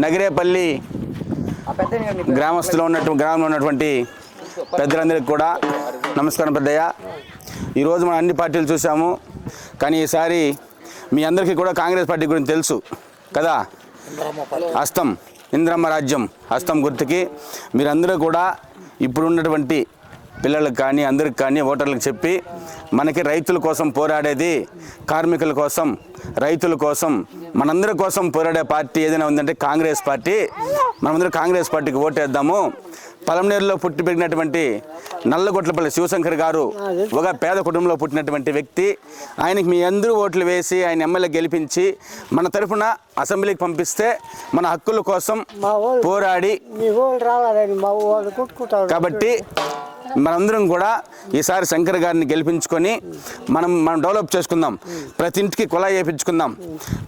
నగిరేపల్లి గ్రామస్తులో ఉన్నట్టు గ్రామంలో ఉన్నటువంటి పెద్దలందరికీ కూడా నమస్కారం పెద్దయ్య. ఈరోజు మనం అన్ని పార్టీలు చూసాము కానీ ఈసారి మీ అందరికీ కూడా కాంగ్రెస్ పార్టీ గురించి తెలుసు కదా? హస్తం. ఇంద్రమ్మ రాజ్యం హస్తం గుర్తుకి. మీరందరూ కూడా ఇప్పుడు ఉన్నటువంటి పిల్లలకు కానీ అందరికి కానీ ఓటర్లకు చెప్పి మనకి రైతుల కోసం పోరాడేది కార్మికుల కోసం రైతుల కోసం మనందరి కోసం పోరాడే పార్టీ ఏదైనా ఉందంటే కాంగ్రెస్ పార్టీ. మనమందరం కాంగ్రెస్ పార్టీకి ఓటేద్దాము. పలమనేరులో పుట్టి పెరిగినటువంటి నల్లగొట్లపల్లి శివశంకర్ గారు ఒక పేద కుటుంబంలో పుట్టినటువంటి వ్యక్తి. ఆయనకి మీ అందరూ ఓట్లు వేసి ఆయన ఎమ్మెల్యే గెలిపించి మన తరఫున అసెంబ్లీకి పంపిస్తే మన హక్కుల కోసం పోరాడి కాబట్టి మనందరం కూడా ఈసారి శంకర్ గారిని గెలిపించుకొని మనం మనం డెవలప్ చేసుకుందాం. ప్రతి ఇంటికి కుళాయి వేయించుకుందాం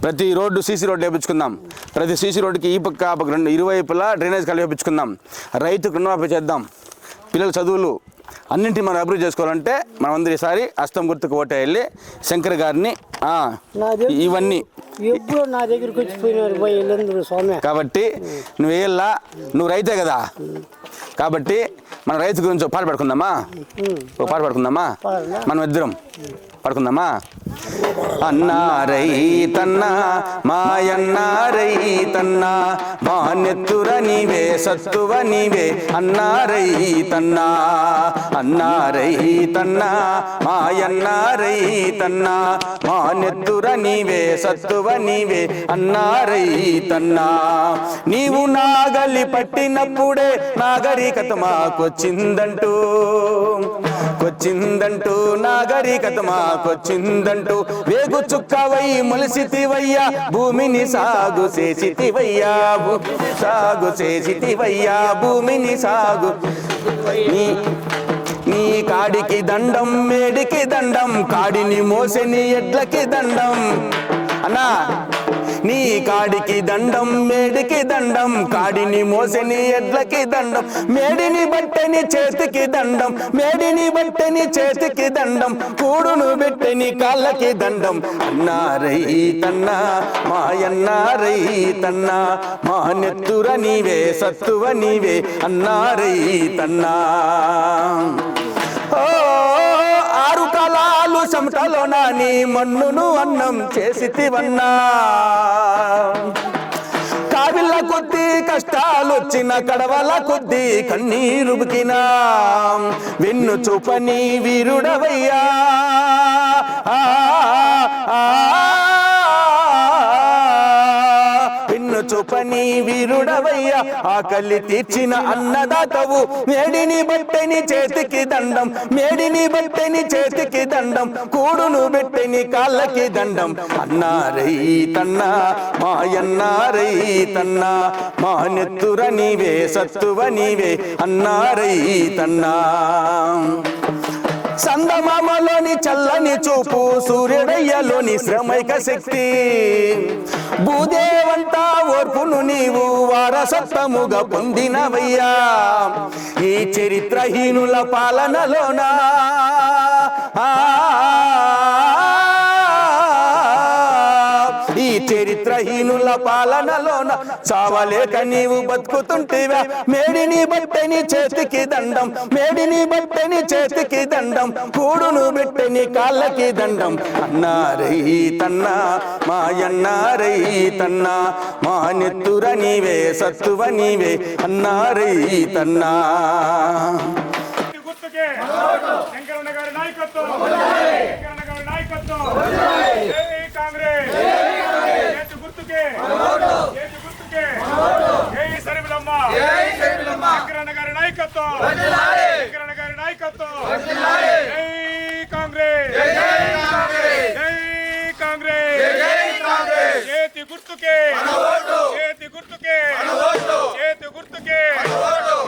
ప్రతి రోడ్డు సీసీ రోడ్డు వేయించుకుందాం ప్రతి సీసీ రోడ్డుకి ఈ పక్క ఆ పక్క రెండు ఇరువైపులా డ్రైనేజ్ కలిపి వేయించుకుందాం రైతుకు రుణమాఫీ చేద్దాం. పిల్లల చదువులు అన్నింటినీ మనం అభివృద్ధి చేసుకోవాలంటే మనం అందరూ ఈసారి అస్తం గుర్తుకు ఓటే వెళ్ళి శంకర్ గారిని ఇవన్నీ. ఎప్పుడు నా దగ్గరికి వచ్చిపోయినారు కాబట్టి నువ్వు వేయాలా నువ్వు రైతే కదా. కాబట్టి మన రైతు గురించి ఒక పాట పడుకుందామా? ఒక పాట పడుకుందామా? మనం ఇద్దరం పడుకుందామా? అన్నారై రైతన్నా మాయన్నారై రైతన్నా మా నెత్తుర నీవే సత్తువ నీవే తన్నా రైతన్నా అన్నా రైతన్నా మాయన్నా రైతన్నా మా నెత్తుర నీవే సత్తువ నీవే అన్నా రైతన్నా నీవు నాగలి పట్టినప్పుడే నాగరికత మాకొచ్చిందంటూ కొచ్చిందంటూ నాగరికత మాకొచ్చిందంటూ వేగు చుక్కవై మొలిసితివయ్యా భూమిని సాగు చేసితివయ్యా భూమిని సాగు చేసితివయ్యా భూమిని సాగు. నీ నీ కాడికి దండం మేడికి దండం కాడిని మోసని ఎడ్లకి దండం. అన్నా నీ కాడికి దండం మేడికి దండం కాడిని మోసని ఎడ్లకి దండం మేడిని బట్టని చేతికి దండం మేడిని బట్టని చేతికి దండం కూడును పెట్టని కాళ్ళకి దండం. అన్నారై తన్నా మాయన్నారై తన్నా మా నెత్తుర నీవే సత్తువ నీవే అన్నారై తన్నా. కాలాలు చెమటలో నాని మన్నును అన్నం చేసితివన్నా కావిళ్ళ కొద్ది కష్టాలు వచ్చిన కడవల కొద్ది కన్నీరుబుకినా విన్ను వెన్ను చూపని వీరుడవయ్యా? ఆ, ఆ, చూపని వీరుడవయ్యా. ఆకలి తీర్చిన అన్నదాతవు మేడిని బట్టని చేతికి దండం. మేడిని బట్టని చేతికి దండం. కూడును పెట్టని కాళ్ళకి దండం. అన్నారై తన్న మాయన్నారై తన్న మా నెత్తుర నీవే సత్తువ నీవే. అన్నారై తన్నా. సందమామలోని చల్లని చూపు సూర్యుడయ్యలోని శ్రమైక శక్తి. భూదేవంతా ఓర్పును నీవు వారసత్వముగా పొందినవయ్యా. ఈ చరిత్రహీనుల పాలనలోనా? చరిత్రహీనుల పాలనలోన చావలేక నీవు బతుకుతుంటివా. మేడిని బట్టని చేతికి దండం మేడిని బట్టని చేతికి దండం కూడును పెట్టని కాళ్ళకి దండం. అన్నారై తన్నా మాయన్నారై తన్నా మా నెత్తుర నీవే సత్తువ నీవే. అన్నారై తన్నా. గుర్తుకే. శంకరన్న గారి నాయకత్వం. శంకరన్న గారి నాయకత్వం జై కాంగ్రెస్ చేతి గుర్తుకే చేతి గుర్తుకే జై సరిమిలమ్మ శంకరన్న గారి నాయకత్వం. శంకరన్న గారి నాయకత్వం. జై కాంగ్రెస్. జై కాంగ్రెస్. చేతి గుర్తుకే. చేతి గుర్తుకే. చేతి గుర్తుకే.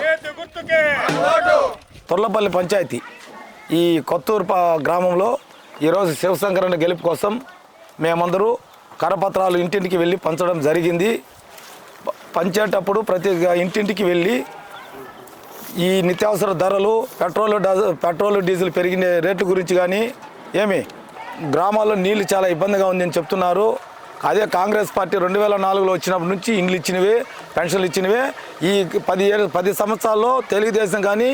చేతి గుర్తుకే. తొర్లపల్లి పంచాయతీ. ఈ కొత్తూరు ప- గ్రామంలో ఈరోజు శివశంకరన్న గెలుపు కోసం మేమందరూ కరపత్రాలు ఇంటింటికి వెళ్ళి పంచడం జరిగింది. పంచేటప్పుడు ప్రతి ఇంటింటికి వెళ్ళి ఈ నిత్యావసర ధరలు పెట్రోల్ పెట్రోల్ డీజిల్ పెరిగిన రేట్లు గురించి కానీ ఏమి? గ్రామాల్లో నీళ్ళు చాలా ఇబ్బందిగా ఉందని చెప్తున్నారు. అదే కాంగ్రెస్ పార్టీ రెండు వేల నాలుగులో వచ్చినప్పటి నుంచి ఇండ్లు ఇచ్చినవే పెన్షన్లు ఇచ్చినవే. ఈ పది ఏడు పది సంవత్సరాల్లో తెలుగుదేశం కానీ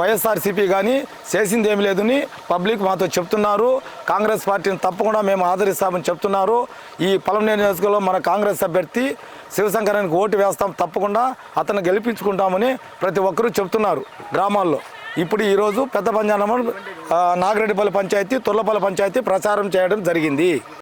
వైఎస్ఆర్సీపీ కానీ చేసింది ఏమి లేదని పబ్లిక్ మాతో చెప్తున్నారు. కాంగ్రెస్ పార్టీని తప్పకుండా మేము ఆదరిస్తామని చెప్తున్నారు. ఈ పలమనేరు నియోజకవర్గంలో మన కాంగ్రెస్ అభ్యర్థి శివశంకరానికి ఓటు వేస్తాం తప్పకుండా అతను గెలిపించుకుంటామని ప్రతి ఒక్కరూ చెప్తున్నారు గ్రామాల్లో. ఇప్పుడు ఈరోజు పెద్ద పంజానమ్మ నాగిరెడ్డిపల్లి పంచాయతీ తుర్లపల్లి పంచాయతీ ప్రచారం చేయడం జరిగింది.